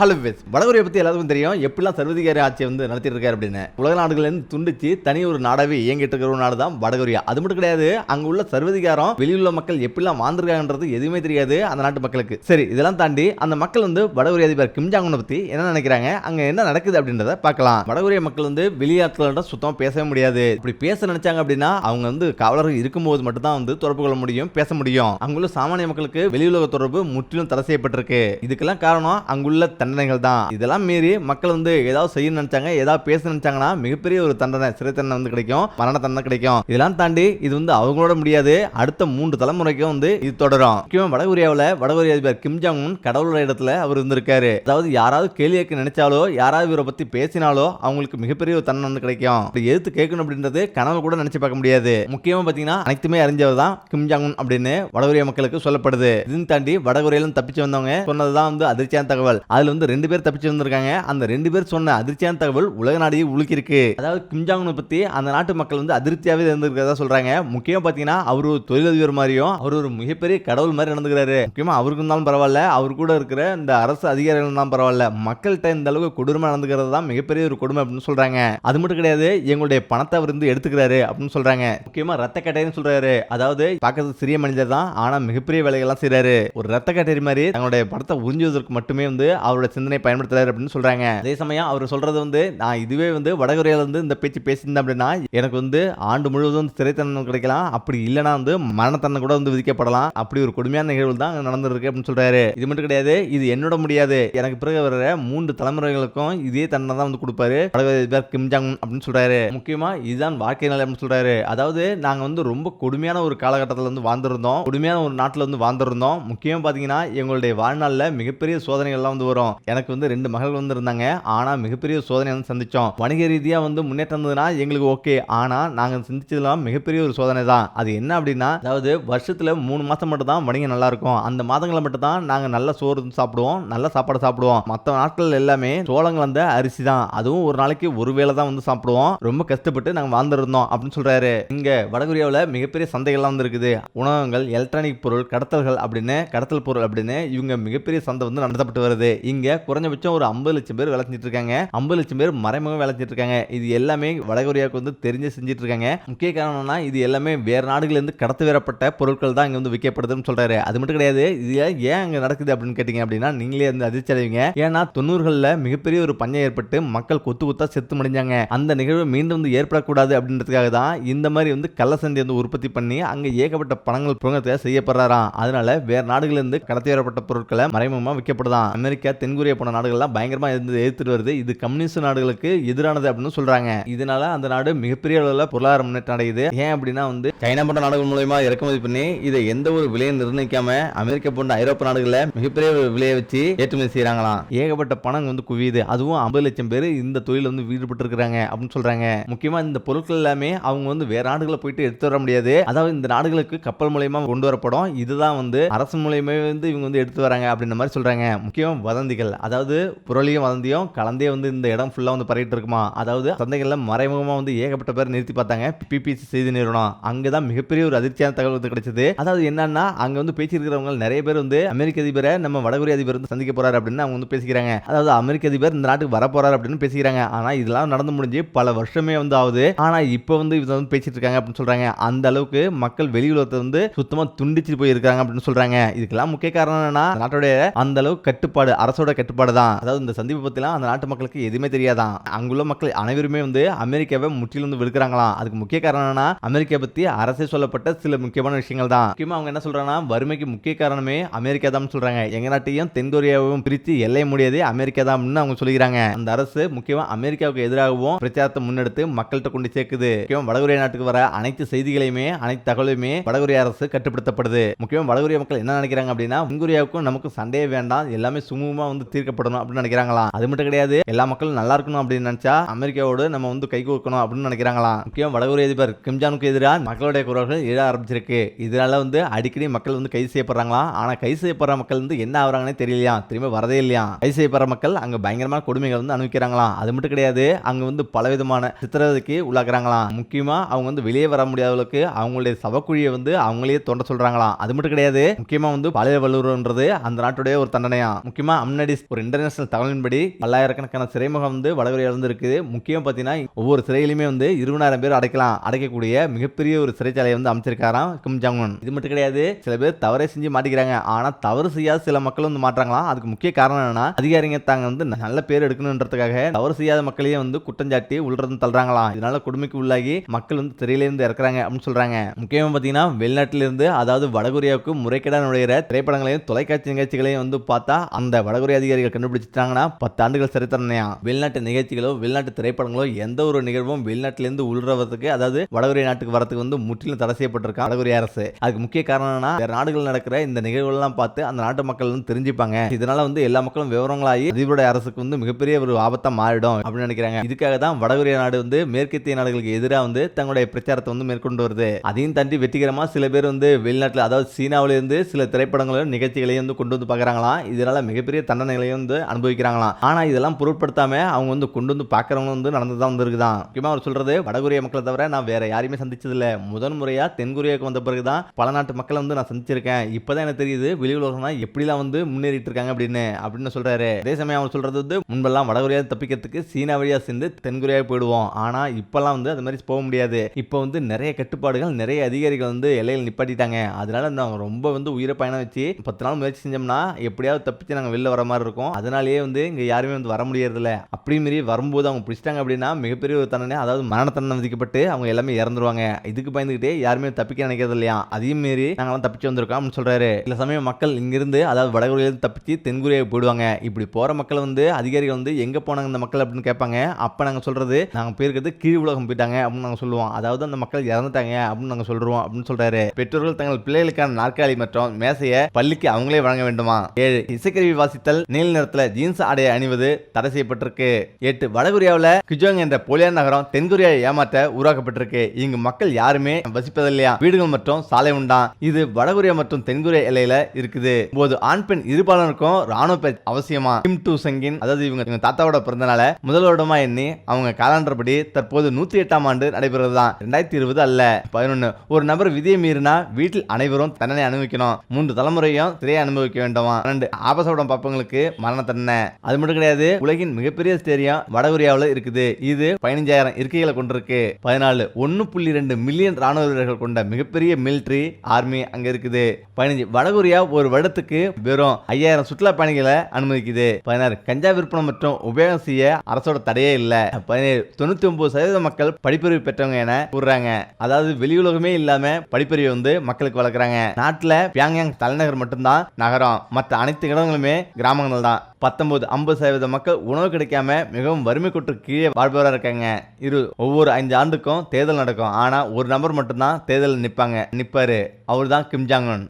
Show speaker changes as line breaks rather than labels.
Hello base வடகொரியை பற்றி எல்லாருக்கும் தெரியும். எப்படிலாம் சர்வதிகார ஆட்சி வந்து நடத்திட்டு இருக்காரு அப்படின்னு. உலக நாடுகள்லேருந்து துண்டிச்சு தனி ஒரு நாடாவே இயங்கிட்டு இருக்கிற ஒரு நாடு தான் வடகொரியா. அது மட்டும் கிடையாது அங்கே உள்ள சர்வதிகாரம் வெளியுள்ள மக்கள் எப்படிலாம் வாழ்ந்துருக்காங்கன்றது எதுவுமே தெரியாது அந்த நாட்டு மக்களுக்கு. சரி இதெல்லாம் தாண்டி அந்த மக்கள் வந்து வடகொரிய அதிபர் கிம் ஜாங் பற்றி என்ன நினைக்கிறாங்க? அங்கே என்ன நடக்குது அப்படின்றத பார்க்கலாம். வடகொரிய மக்கள் வந்து வெளியாட்களிடம் சுத்தமாக பேசவே முடியாது. இப்படி பேச நினைச்சாங்க அப்படின்னா அவங்க வந்து காவலர்கள் இருக்கும்போது மட்டும்தான் வந்து தொடர்பு கொள்ள முடியும் பேச முடியும். அங்குள்ள சாமானிய மக்களுக்கு வெளியுலக தொடர்பு முற்றிலும் தடை செய்யப்பட்டிருக்கு. இதுக்கெல்லாம் காரணம் அங்குள்ள தண்டனைகள் தான் இதெல்லாம் மீறி மக்கள் வந்து ஏதாவது செய்ய நினைச்சாங்க ஏதாவது பேச நினைச்சாங்கன்னா மிகப்பெரிய ஒரு தண்டனை சிறை தண்டனை வந்து கிடைக்கும் மரண தண்டனை கிடைக்கும். இதெல்லாம் தாண்டி இது வந்து அவங்களோட முடியாது. அடுத்த மூன்று தலைமுறைக்கும் வந்து இது தொடரும். முக்கியமாக வடகொரியாவில் வடகொரிய அதிபர் கிம் ஜாங் உன் கடவுளோட இடத்துல அவர் இருந்திருக்காரு. அதாவது யாராவது கேள்வி கேட்க நினைச்சாலோ யாராவது இவரை பத்தி பேசினாலோ அவங்களுக்கு மிகப்பெரிய ஒரு தண்டனை வந்து கிடைக்கும். எதிர்த்து கேட்கணும் அப்படின்றது கனவு கூட நினைச்சு பார்க்க முடியாது. முக்கியமா பாத்தீங்கன்னா அனைத்துமே அறிஞ்சவர் தான் கிம் ஜாங் உன் அப்படின்னு வடகொரிய மக்களுக்கு சொல்லப்படுது. இதையும் தாண்டி வடகொரியாலும் தப்பிச்சு வந்தவங்க சொன்னதுதான் வந்து அதிர்ச்சியான தகவல். அதுல இருந்து ரெண்டு பேர் தப்பிச்சு வந்திருக்காங்க. அந்த ரெண்டு பேர் சொன்ன அதிர்ச்சியான தகவல் உலக நாடையே உழுக்கிருக்கு அதாவது கிம்ஜாங்னு பற்றி பத்தி அந்த நாட்டு மக்கள் வந்து அதிருப்தியாவே இருந்திருக்கிறதா சொல்றாங்க. முக்கியம் பாத்தீங்கன்னா அவர் ஒரு தொழிலதிபர் மாதிரியும் அவர் ஒரு மிகப்பெரிய கடவுள் மாதிரி நடந்துக்கிறாரு. முக்கியமா அவருக்கு இருந்தாலும் பரவாயில்ல அவர் கூட இருக்கிற இந்த அரசு அதிகாரிகள் இருந்தாலும் பரவாயில்ல. மக்கள்கிட்ட இந்த அளவுக்கு கொடுமை நடந்துக்கிறது தான் மிகப்பெரிய ஒரு கொடுமை அப்படின்னு சொல்றாங்க. அது மட்டும் கிடையாது எங்களுடைய பணத்தை அவர் வந்து எடுத்துக்கிறாரு அப்படின்னு சொல்றாங்க. முக்கியமா ரத்த கட்டைன்னு சொல்றாரு. அதாவது பார்க்கறது சிறிய மனிதர் தான் ஆனா மிகப்பெரிய வேலைகள்லாம் செய்கிறாரு ஒரு ரத்த கட்டை மாதிரி தங்களுடைய படத்தை உறிஞ்சுவதற்கு மட்டுமே வந்து அவருடைய அவரோட சிந்தனை பயன்படுத்துறாரு அப்படின்னு சொல்றாங்க. அதே சமயம் அவர் சொல்றது வந்து நான் இதுவே வந்து வடகொரியால இருந்து இந்த பேச்சு பேசியிருந்தேன் அப்படின்னா எனக்கு வந்து ஆண்டு முழுவதும் வந்து தண்டனை கிடைக்கலாம். அப்படி இல்லைன்னா வந்து மரண கூட வந்து விதிக்கப்படலாம். அப்படி ஒரு கொடுமையான நிகழ்வு தான் நடந்திருக்கு அப்படின்னு சொல்றாரு. இது மட்டும் கிடையாது இது என்னோட முடியாது. எனக்கு பிறகு வர மூன்று தலைமுறைகளுக்கும் இதே தண்டனை தான் வந்து கொடுப்பாரு. வடகொரிய அதிபர் கிம் ஜாங் அப்படின்னு சொல்றாரு. முக்கியமா இதுதான் வாழ்க்கை நிலை அப்படின்னு சொல்றாரு. அதாவது நாங்க வந்து ரொம்ப கொடுமையான ஒரு காலகட்டத்தில் வந்து வாழ்ந்திருந்தோம். கொடுமையான ஒரு நாட்டில் வந்து வாழ்ந்திருந்தோம். முக்கியம் பார்த்தீங்கன்னா எங்களுடைய வாழ்நாளில் மிகப்பெரிய சோதனைகள்லாம் வந்து வரும். எனக்கு வந்து ரெண்டு மகள் வந்து இருந்தாங்க ஆனால் மிகப்பெரிய சோதனை வந்து சந்திச்சோம். வணிக ரீதியாக வந்து முன்னேற்றம் இருந்ததுன்னா எங்களுக்கு ஓகே. ஆனால் நாங்கள் சந்திச்சதுலாம் மிகப்பெரிய ஒரு சோதனை தான். அது என்ன அப்படின்னா அதாவது வருஷத்தில் மூணு மாதம் மட்டும் தான் வணிகம் நல்லா இருக்கும். அந்த மாதங்களை மட்டும் தான் நாங்கள் நல்ல சோறு சாப்பிடுவோம். நல்ல சாப்பாடு சாப்பிடுவோம். மற்ற நாட்கள் எல்லாமே சோளங்கள் வந்த அரிசி தான். அதுவும் ஒரு நாளைக்கு ஒரு வேளை தான் வந்து சாப்பிடுவோம். ரொம்ப கஷ்டப்பட்டு நாங்கள் வாழ்ந்துருந்தோம் அப்படின்னு சொல்றாரு. இங்க வடகொரியாவில் மிகப்பெரிய சந்தைகள்லாம் வந்து இருக்குது உணவகங்கள் எலக்ட்ரானிக் பொருள் கடத்தல்கள் அப்படின்னு கடத்தல் பொருள் அப்படின்னு இவங்க மிகப்பெரிய சந்தை வந்து நடத்தப்பட்டு வருது. இங்க குறைஞ்சபட்சம் ஒரு ஐம்பது லட்சம் பேர் வேலை செஞ்சுட்டு இருக்காங்க ஐம்பது லட்சம் பேர் மறைமுகம் வேலை செஞ்சுட்டு இருக்காங்க இது எல்லாமே வடகொரியாவுக்கு வந்து தெரிஞ்சு செஞ்சுட்டு இருக்காங்க முக்கிய காரணம்னா இது எல்லாமே வேற நாடுகளிலிருந்து கடத்து வரப்பட்ட பொருட்கள் தான் இங்க வந்து விற்கப்படுதுன்னு சொல்றாரு. அது மட்டும் கிடையாது இது ஏன் அங்க நடக்குது அப்படின்னு கேட்டீங்க அப்படின்னா நீங்களே வந்து அதிர்ச்சி அடைவீங்க. ஏன்னா தொண்ணூறுகளில் மிகப்பெரிய ஒரு பஞ்சம் ஏற்பட்டு மக்கள் கொத்து கொத்தா செத்து முடிஞ்சாங்க. அந்த நிகழ்வு மீண்டும் வந்து ஏற்படக்கூடாது அப்படின்றதுக்காக தான் இந்த மாதிரி வந்து கள்ள சந்தை வந்து உற்பத்தி பண்ணி அங்க ஏகப்பட்ட பணங்கள் புழங்கத்தை செய்யப்படுறாராம். அதனால வேற நாடுகளிலிருந்து கடத்தி வரப்பட்ட பொருட்களை மறைமுகமா விற்கப்படுதான். அமெரிக்கா தென்கொரியா போன நாடுகள்லாம் பயங்கரமாக இருந்து எதிர்த்துட்டு வருது. இது கம்யூனிஸ்ட் நாடுகளுக்கு எதிரானது அப்படின்னு சொல்றாங்க. இதனால அந்த நாடு மிகப்பெரிய அளவில் பொருளாதார முன்னேற்றம் அடையுது. ஏன் அப்படின்னா வந்து சைனா போன்ற நாடுகள் மூலயமா இறக்குமதி பண்ணி இதை எந்த ஒரு விலையும் நிர்ணயிக்காம அமெரிக்கா போன்ற ஐரோப்பிய நாடுகளில் மிகப்பெரிய ஒரு விலையை வச்சு ஏற்றுமதி செய்யறாங்களாம் ஏகப்பட்ட பணம் வந்து குவியுது. அதுவும் ஐம்பது லட்சம் பேர் இந்த தொழில் வந்து ஈடுபட்டு இருக்கிறாங்க அப்படின்னு சொல்றாங்க. முக்கியமா இந்த பொருட்கள் எல்லாமே அவங்க வந்து வேற நாடுகளை போயிட்டு எடுத்து வர முடியாது. அதாவது இந்த நாடுகளுக்கு கப்பல் மூலயமா கொண்டு வரப்படும். இதுதான் வந்து அரசு மூலயமா வந்து இவங்க வந்து எடுத்து வராங்க அப்படின்ற மாதிரி சொல்றாங்க. முக்கியம் வதந்தி வதந்திகள் அதாவது புரளியும் வதந்தியும் கலந்தே வந்து இந்த இடம் ஃபுல்லாக வந்து பரவிட்டு இருக்குமா? அதாவது சந்தைகளில் மறைமுகமாக வந்து ஏகப்பட்ட பேர் நிறுத்தி பார்த்தாங்க. பிபிசி செய்தி நிறுவனம். அங்கே தான் மிகப்பெரிய ஒரு அதிர்ச்சியான தகவல் வந்து கிடைச்சது. அதாவது என்னன்னா அங்கே வந்து பேசியிருக்கிறவங்க நிறைய பேர் வந்து அமெரிக்க அதிபரை நம்ம வடகொரிய அதிபர் வந்து சந்திக்க போறாரு அப்படின்னு அவங்க வந்து பேசிக்கிறாங்க. அதாவது அமெரிக்க அதிபர் இந்த நாட்டுக்கு வர போறாரு அப்படின்னு பேசிக்கிறாங்க. ஆனா இதெல்லாம் நடந்து முடிஞ்சு பல வருஷமே வந்து ஆகுது. ஆனா இப்போ வந்து இதை வந்து பேசிட்டு இருக்காங்க அப்படின்னு சொல்றாங்க. அந்த அளவுக்கு மக்கள் வெளியுலகத்தை வந்து சுத்தமா துண்டிச்சு போயிருக்காங்க அப்படின்னு சொல்றாங்க. இதுக்கெல்லாம் முக்கிய காரணம் என்னன்னா அந்த நாட்டுடைய அந்த அளவுக்கு கட்டுப்பாடு அரசோட கட்டுப்பாடு தான். அதாவது இந்த சந்திப்பு பற்றிலாம் அந்த நாட்டு மக்களுக்கு எதுவுமே தெரியாதான். அங்குள்ள மக்கள் அனைவருமே வந்து அமெரிக்காவை முற்றிலும் வந்து வெறுக்கிறாங்களாம். அதுக்கு முக்கிய காரணம் என்னன்னா அமெரிக்கா பற்றி அரசே சொல்லப்பட்ட சில முக்கியமான விஷயங்கள் தான். முக்கியமாக அவங்க என்ன சொல்றாங்கன்னா வறுமைக்கு முக்கிய காரணமே அமெரிக்கா தான் சொல்றாங்க. எங்கள் நாட்டையும் தென்கொரியாவும் பிரித்து எல்லை முடியாதே அமெரிக்கா தான் அவங்க சொல்லிக்கிறாங்க. அந்த அரசு முக்கியமா அமெரிக்காவுக்கு எதிராகவும் பிரச்சாரத்தை முன்னெடுத்து மக்கள்கிட்ட கொண்டு சேர்க்குது. முக்கியம் வடகொரியா நாட்டுக்கு வர அனைத்து செய்திகளையுமே அனைத்து தகவலையுமே வடகொரியா அரசு கட்டுப்படுத்தப்படுது. முக்கியம் வடகொரியா மக்கள் என்ன நினைக்கிறாங்க அப்படின்னா தென்கொரியாவுக்கும் நமக்கு சண்டையே வேண்டாம். எல்லாமே சுமூகமாக வந்து தீர்க்கப்படணும் அப்படின்னு நினைக்கிறாங்களாம் அது மட்டும் கிடையாது எல்லா மக்களும் நல்லா இருக்கணும் அப்படின்னு நினைச்சா அமெரிக்காவோடு நம்ம வந்து கை கொடுக்கணும் அப்படின்னு நினைக்கிறாங்களாம் முக்கியம் வடகொரிய அதிபர் கிம்ஜானுக்கு எதிராக மக்களுடைய குரல்கள் எழ ஆரம்பிச்சிருக்கு. இதனால வந்து அடிக்கடி மக்கள் வந்து கைது செய்யப்படுறாங்களாம் ஆனா கைது செய்யப்படுற மக்கள் வந்து என்ன ஆகுறாங்கன்னே தெரியலையா? திரும்ப வரதே இல்லையா? கைது செய்யப்படுற மக்கள் அங்க பயங்கரமான கொடுமைகள் வந்து அனுபவிக்கிறாங்களாம் அது மட்டும் கிடையாது அங்க வந்து பலவிதமான சித்திரவதைக்கு உள்ளாக்குறாங்களாம் முக்கியமா அவங்க வந்து வெளியே வர முடியாத அளவுக்கு அவங்களுடைய சவக்குழியை வந்து அவங்களே தோண்ட சொல்கிறாங்களாம் அது மட்டும் கிடையாது முக்கியமா வந்து பாலியல் வல்லுறவுன்றது அந்த நாட்டுடைய ஒரு தண்டனையா? முக்கியமா முன்னாடி கென்னடிஸ் ஒரு இன்டர்நேஷனல் தகவலின்படி பல்லாயிரக்கணக்கான சிறைமுகம் வந்து வடகொரியா வந்து இருக்குது முக்கியம் பார்த்தீங்கன்னா ஒவ்வொரு சிறையிலுமே வந்து இருபதாயிரம் பேர் அடைக்கலாம் அடைக்கக்கூடிய மிகப்பெரிய ஒரு சிறைச்சாலையை வந்து அமைச்சிருக்காராம் கிம் ஜாங் உன். இது மட்டும் கிடையாது சில பேர் தவறே செஞ்சு மாட்டிக்கிறாங்க. ஆனால் தவறு செய்யாத சில மக்கள் வந்து மாட்டுறாங்களாம். அதுக்கு முக்கிய காரணம் என்னன்னா அதிகாரிங்க தாங்க வந்து நல்ல பேர் எடுக்கணுன்றதுக்காக தவறு செய்யாத மக்களையே வந்து குற்றஞ்சாட்டி உள்றது தள்ளுறாங்களாம். இதனால கொடுமைக்கு உள்ளாகி மக்கள் வந்து சிறையிலேருந்து இறக்குறாங்க அப்படின்னு சொல்றாங்க. முக்கியமாக பார்த்தீங்கன்னா வெளிநாட்டிலிருந்து அதாவது வடகொரியாவுக்கு முறைகேடாக நுழையிற திரைப்படங்களையும் தொலைக்காட்சி நிகழ்ச்சிகளையும் வந்து பார்த்தா அந்த வடகொரிய அதிகாரிகள் கண்டுபிடிச்சிட்டாங்கன்னா பத்து ஆண்டுகள் சிறை வெளிநாட்டு நிகழ்ச்சிகளோ வெளிநாட்டு திரைப்படங்களோ எந்த ஒரு நிகழ்வும் வெளிநாட்டிலிருந்து உள்றதுக்கு அதாவது வடகொரிய நாட்டுக்கு வரதுக்கு வந்து முற்றிலும் தடை செய்யப்பட்டிருக்கா வடகொரிய அரசு. அதுக்கு முக்கிய காரணம்னா வேற நாடுகள் நடக்கிற இந்த நிகழ்வுகள்லாம் பார்த்து அந்த நாட்டு மக்கள் வந்து தெரிஞ்சுப்பாங்க. இதனால வந்து எல்லா மக்களும் விவரங்களாகி அதிபருடைய அரசுக்கு வந்து மிகப்பெரிய ஒரு ஆபத்தா மாறிடும் அப்படின்னு நினைக்கிறாங்க. இதுக்காக தான் வடகொரிய நாடு வந்து மேற்கத்திய நாடுகளுக்கு எதிராக வந்து தங்களுடைய பிரச்சாரத்தை வந்து மேற்கொண்டு வருது. அதையும் தாண்டி வெற்றிகரமா சில பேர் வந்து வெளிநாட்டில் அதாவது சீனாவிலிருந்து சில திரைப்படங்களும் நிகழ்ச்சிகளையும் வந்து கொண்டு வந்து பார்க்குறாங்களாம். இதனால மிகப்பெரிய தண்டனைகளையும் வந்து அனுபவிக்கிறாங்களாம். ஆனால் இதெல்லாம் பொருட்படுத்தாம அவங்க வந்து கொண்டு வந்து பார்க்குறவங்க வந்து நடந்து தான் வந்திருக்குதான். முக்கியமாக அவர் சொல்றது வடகொரிய மக்களை தவிர நான் வேற யாரையுமே சந்திச்சதில்லை. முதன் முறையாக தென்கொரியாவுக்கு வந்த பிறகு தான் பல நாட்டு மக்களை வந்து நான் சந்திச்சிருக்கேன். இப்பதான் எனக்கு தெரியுது வெளி உலகம்னா எப்படிலாம் வந்து முன்னேறிட்டு இருக்காங்க அப்படின்னு அப்படின்னு சொல்கிறாரு அதே சமயம் அவர் சொல்கிறது வந்து முன்பெல்லாம் வடகொரியா தப்பிக்கிறதுக்கு சீனா வழியாக சேர்ந்து தென்கொரியா போயிடுவோம். ஆனால் இப்போல்லாம் வந்து அது மாதிரி போக முடியாது. இப்போ வந்து நிறைய கட்டுப்பாடுகள் நிறைய அதிகாரிகள் வந்து எல்லையில் நிப்பாட்டிட்டாங்க. அதனால நாங்கள் ரொம்ப வந்து உயிரை பயணம் வச்சு பத்து நாள் முயற்சி செஞ்சோம்னா எப்படியாவது தப்பிச்சு நாங்கள் வெளில வர மாதிரி இருக்கும் அதனாலேயே வந்து இங்கே யாருமே வந்து வர முடியறதில்ல. அப்படி மீறி வரும்போது அவங்க பிடிச்சிட்டாங்க அப்படின்னா மிகப்பெரிய ஒரு தண்டனை அதாவது மரண தண்டனை விதிக்கப்பட்டு அவங்க எல்லாமே இறந்துருவாங்க. இதுக்கு பயந்துக்கிட்டே யாருமே தப்பிக்க நினைக்கிறது இல்லையா? அதையும் மீறி நாங்களாம் தப்பிச்சு வந்திருக்கோம் அப்படின்னு சொல்றாரு. சில சமயம் மக்கள் இங்கிருந்து அதாவது வடகொரியிலிருந்து தப்பிச்சு தென்கொரியாவுக்கு போயிடுவாங்க. இப்படி போற மக்கள் வந்து அதிகாரிகள் வந்து எங்க போனாங்க இந்த மக்கள் அப்படின்னு கேட்பாங்க. அப்ப நாங்க சொல்றது நாங்க போயிருக்கிறது கீழ் உலகம் போயிட்டாங்க அப்படின்னு நாங்க சொல்லுவோம். அதாவது அந்த மக்கள் இறந்துட்டாங்க அப்படின்னு நாங்க சொல்றோம் அப்படின்னு சொல்றாரு. பெற்றோர்கள் தங்கள் பிள்ளைகளுக்கான நாற்காலி மற்றும் மேசையை பள்ளிக்கு அவங்களே வழங்க வேண்டுமா? ஏழு இசைக்கருவி வாசித்தல் பெண்கள் நீல நிறத்துல ஜீன்ஸ் ஆடையை அணிவது தடை செய்யப்பட்டிருக்கு. எட்டு வடகொரியாவில் கிஜோங் என்ற போலியான நகரம் தென்கொரியாவை ஏமாற்ற உருவாக்கப்பட்டிருக்கு. இங்கு மக்கள் யாருமே வசிப்பதில்லையா? வீடுகள் மற்றும் சாலை உண்டாம் இது வடகொரியா மற்றும் தென்கொரியா எல்லையில இருக்குது. போது ஆண் பெண் இருபாலருக்கும் ராணுவ பயிற்சி அவசியமா? கிம் டூ சங்கின் அதாவது இவங்க இவங்க தாத்தாவோட பிறந்தனால முதல்வருடமா எண்ணி அவங்க காலண்டர் படி தற்போது நூத்தி எட்டாம் ஆண்டு நடைபெறுவது தான் ரெண்டாயிரத்தி இருபது அல்ல பதினொன்னு. ஒரு நபர் விதியை மீறினா வீட்டில் அனைவரும் தண்டனை அனுபவிக்கணும். மூன்று தலைமுறையும் சிறையை அனுபவிக்க வேண்டுமா? ரெண்டு ஆபாச படம் பார்ப்பவங்களுக்கு மரண தண்டனை. அது மட்டும் கிடையாது உலகின் மிகப்பெரிய ஸ்டேடியம் வடகொரியாவில் இருக்குது. இது பதினஞ்சாயிரம் இருக்கைகளை கொண்டிருக்கு. பதினாலு ஒன்னு புள்ளி ரெண்டு மில்லியன் ராணுவ வீரர்கள் கொண்ட மிகப்பெரிய மிலிட்ரி ஆர்மி அங்க இருக்குது. பதினஞ்சு வடகொரியா ஒரு வருடத்துக்கு வெறும் ஐயாயிரம் சுற்றுலா பயணிகளை அனுமதிக்குது. பதினாறு கஞ்சா விற்பனை மற்றும் உபயோகம் செய்ய அரசோட தடையே இல்ல. பதினேழு தொண்ணூத்தி ஒன்பது சதவீத மக்கள் படிப்பறிவு பெற்றவங்க என கூறுறாங்க. அதாவது வெளியுலகமே இல்லாம படிப்பறிவு வந்து மக்களுக்கு வளர்க்குறாங்க. நாட்டுல பியாங்யாங் தலைநகர் மட்டும்தான் நகரம். மற்ற அனைத்து இடங்களுமே கிராமங்கள் தான். பத்தொன்பது ஐம்பது சதவீத மக்கள் உணவு கிடைக்காம மிகவும் வறுமை கொட்டு கீழே வாழ்பவராக இருக்காங்க. இரு ஒவ்வொரு ஐந்து ஆண்டுக்கும் தேர்தல் நடக்கும். ஆனால் ஒரு நபர் மட்டும்தான் தேர்தலில் நிற்பாங்க நிற்பாரு அவர் தான் கிம்ஜாங்கன்